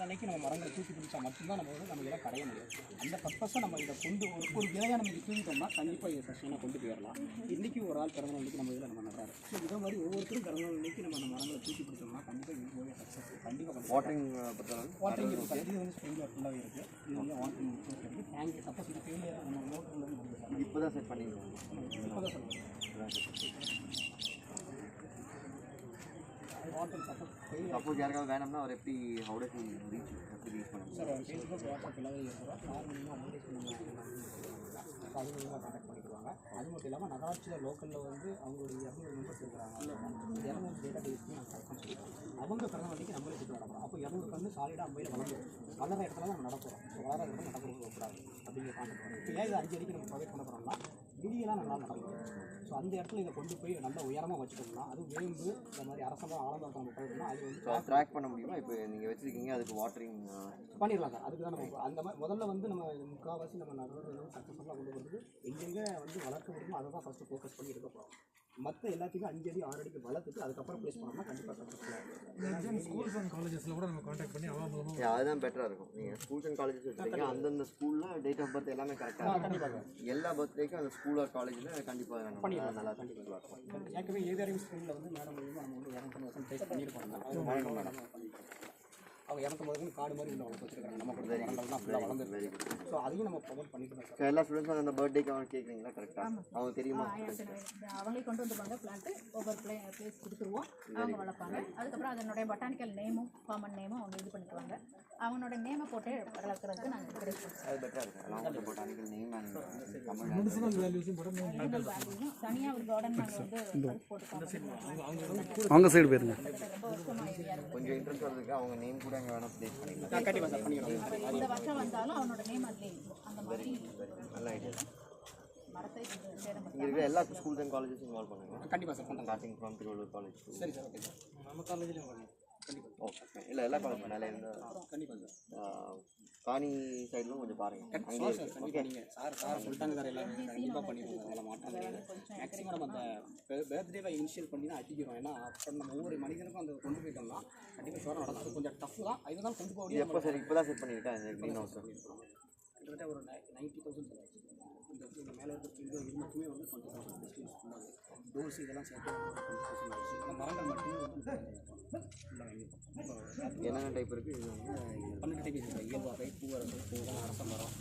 நாள் அன்னைக்கு நம்ம மரங்களை தூக்கி பிடிச்சா மட்டும்தான் நம்ம வந்து நம்ம இதை கடைய முடியும். அந்த பர்பஸை நம்ம இதை கொண்டு ஒரு ஒரு விதையாக நம்ம இது தூக்கிட்டோம்னா கண்டிப்பாக இதை சஸ்டெயினாக கொண்டு போயிடலாம் இன்றைக்கி ஒரு ஆள் பிறந்த நாளைக்கு நம்ம இதில் நம்ம நடுறாரு. ஸோ இதே மாதிரி ஒவ்வொருத்தரும் பிறந்த நாள் அன்னைக்கு நம்ம அந்த மரங்களை தூக்கி பிடிச்சோம்னா கண்டிப்பாக இது போய் சக்ஸஸ் கண்டிப்பாக வாட்டரிங் வாட்டரிங் இருக்குது இது வந்து ஸ்ப்ரிங்க்லர் ஃபுல்லாகவே இருக்குது இது வந்து வாட்டரிங் இருக்குது டேங்க் சப்போஸ் இது ஃபெயிலியர் நம்ம மோட்டர்லேருந்து இப்போ தான் செட் பண்ணியிருக்கோம் இப்போ தான் வாட்டர் சப்போஸ் யாருக்காவது வேணும்னா அவர் எப்படி ஹவு டஸ் ரீச் எப்படி ரீச் பண்ண சார் ஃபேஸ்புக் வாட்ஸ்அப் எல்லாமே அது மூலியமாக கான்டாக்ட் பண்ணிக்குவாங்க. அது மட்டும் இல்லாமல் நகராட்சியில் லோக்கலில் வந்து அவங்களுடைய இரநூறு மெம்பர்ஸ் இருக்கிறாங்க இரநூறு டேட்டா பேஸ்க்கு நாங்கள் கலெக்ட் பண்ணிக்கிறோம் அவங்க பிறந்த வண்டிக்கு நம்மளே சுற்றி நடக்கிறோம் அப்போ இரநூறு கன்று சாலிடாக அம்பையில் வளர்ந்துடும் வளர இடத்துல நம்ம நடக்கிறோம் ஸோ வளர இடத்துல நடக்கிறது கூடாது அப்படிங்கிற கான்செப்ட் வரும் இப்போ ஏன் இது அஞ்சு அடிக்கு நம்ம ப்ரொவைட் பண்ண போகிறோம்னா வெளியெல்லாம் நம்மளால் நடக்கும். அந்த இடத்துல இதை கொண்டு போய் நல்ல உயரமாக வச்சுட்டோம்னா அது வேம்பு இந்த மாதிரி அரசமாக ஆரம்பம் நம்ம போயிட்டோம்னா அது வந்து ட்ராக் பண்ண முடியுமா? இப்போ நீங்கள் வச்சிருக்கீங்க அதுக்கு வாட்டரிங் பண்ணிடலாம் சார். அதுக்கு தான் நம்ம அந்த மாதிரி முதல்ல வந்து நம்ம முக்கால்வாசி நம்ம நடுறது சக்ஸஸ்ஃபுல்லாக கொண்டு போகிறது எங்கெங்கே வந்து வளர்க்க முடியுமோ அதை தான் ஃபஸ்ட்டு ஃபோக்கஸ் பண்ணி எடுக்க போகிறோம் மற்ற எல்லாத்தையுமே அஞ்சு அடி ஆறு அடிக்கு வளர்த்துட்டு அதுக்கப்புறம் ப்ளேஸ் பண்ணோம்னா கண்டிப்பாக சக்ஸஸ்ஃபுல்லாக ஸ்கூல்ஸ் அண்ட் காலேஜஸில் கூட நம்ம காண்டாக்ட் பண்ணி அவன் மூலமாக அதுதான் பெட்டராக இருக்கும். நீங்கள் ஸ்கூல்ஸ் அண்ட் காலேஜஸ் வச்சுருக்கீங்க அந்தந்த ஸ்கூலில் டேட் ஆஃப் பர்த் எல்லாமே கரெக்டாக கண்டிப்பாக எல்லா பர்த்டேக்கும் அந்த ஸ்கூல் ஆர் காலேஜில் கண்டிப்பாக பண்ணிடலாம். நல்லா கண்டிப்பாக ஏற்கனவே ஏவிஆரிங் ஸ்கூலில் வந்து மேடம் மூலியமாக நம்ம வந்து இரநூத்தம்பது வருஷம் பண்ணியிருக்கோம் மேடம் பண்ணியிருக்கோம். அவங்க இரநூத்தம்பது வருஷம் காடு மாதிரி உள்ள வளர்த்து வச்சிருக்காங்க. நம்ம மரங்கள் தான் ஃபுல்லாக வளர்ந்து குட் ஸோ அதையும் நம்ம ப்ரொமோட் பண்ணிட்டு தான் சார் எல்லா ஸ்டூடெண்ட்ஸும் அந்த பர்த்டேக்கு அவங்க கேட்குறீங்களா கரெக்டாக அவங்க தெரியுமா? அவங்களே கொண்டு வந்துருவாங்க பிளான்ட்டு ஒவ்வொரு பிளே பிளேஸ் கொடுத்துருவோம். அவங்க வளர்ப்பாங்க. அதுக்கப்புறம் அதனுடைய பொட்டானிக்கல் நேமும் காமன் நேமும் அவங்க இது பண்ணிக்குவாங்க. அவங்களோட நேமை போட்டு வளர்க்குறதுக்கு நாங்கள் என்கரேஜ் பண்ணுறோம் அது பெட்டராக இருக்கும். நேம் அண்ட் தனியாக ஒரு கார்டன் நாங்கள் வந்து போட்டு அவங்க சைடு போயிருங்க. கொஞ்சம் இன்ட்ரெஸ்ட் வர்றதுக்கு அவங்க நேம் கூட அங்கே வேணால் ப்ளேஸ் பண்ணிக்கலாம். கண்டிப்பாக சார் பண்ணிக்கிறோம் இந்த வருஷம் வந்தாலும் அவனோட நேம் இருக்கும். அந்த மாதிரி நல்ல ஐடியா இங்கே இருக்கிற எல்லா ஸ்கூல்ஸ் அண்ட் காலேஜஸும் இன்வால்வ் பண்ணுங்க. கண்டிப்பாக சார் பண்ணுறேன் ஸ்டார்டிங் ஃப்ரம் திருவள்ளூர் காலேஜ் சரி சார் ஓகே சார் நம்ம காலேஜ்லேயும் பண்ணலாம். கண்டிப்பாக ஓகே இல்லை எல்லா காலேஜ் மேலே இருந்த கண்டிப்பாக சார். காணி சைட்லும் கொஞ்சம் பாருங்க. சார் சார் கண்டிப்பாக நீங்கள் சார் சார் சொல்லிட்டாங்க சார் எல்லாமே கண்டிப்பாக பண்ணிடுவோம் அதில் மாற்றம் கிடையாது. மேக்ஸிமம் நம்ம அந்த பர்த்டேவை இனிஷியல் பண்ணி தான் அடிக்கிறோம். ஏன்னா அப்போ நம்ம ஒவ்வொரு மனிதனுக்கும் அந்த கொண்டு போயிட்டோம்னா கண்டிப்பாக ஷோராக நடக்கும் அது கொஞ்சம் டஃப் தான். இதுதான் கொண்டு போக முடியும் எப்போ சரி? இப்போ தான் செட் பண்ணியிருக்கேன் இந்த க்ரீன் ஹவுஸ் கிட்டத்தட்ட ஒரு நைன்ட்டி தௌசண்ட் இந்த மேலே இருக்க இந்த இது மட்டுமே வந்து டுவெண்ட்டி தௌசண்ட் டிஸ்டன்ஸ் டோர்ஸ் இதெல்லாம் சேர்த்து மரங்கள் மட்டுமே என்னென்ன டைப் இருக்குது இது வந்து பன்னெண்டு டைப் இருக்குது இயல்பாகை பூவரசு பூவெல்லாம் அரச மரம்